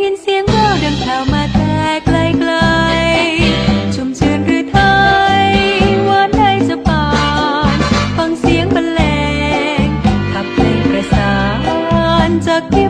ยินเสียงแววดังแผ่วมาแต่ไกลไกลชุ่มชื่นหรือไทยวอนได้จะปานฟังเสียงบรรเลงขับเพลงประสานจากที่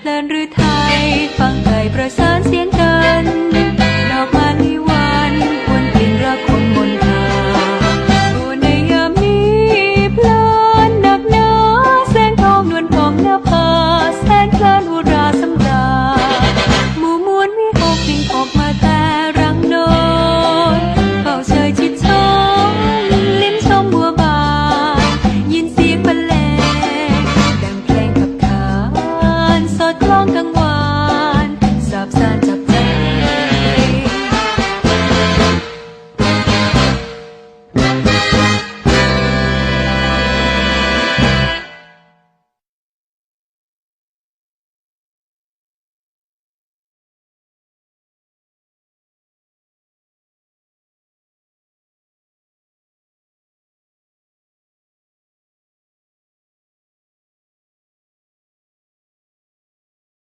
เพลิดเพลินหรือไท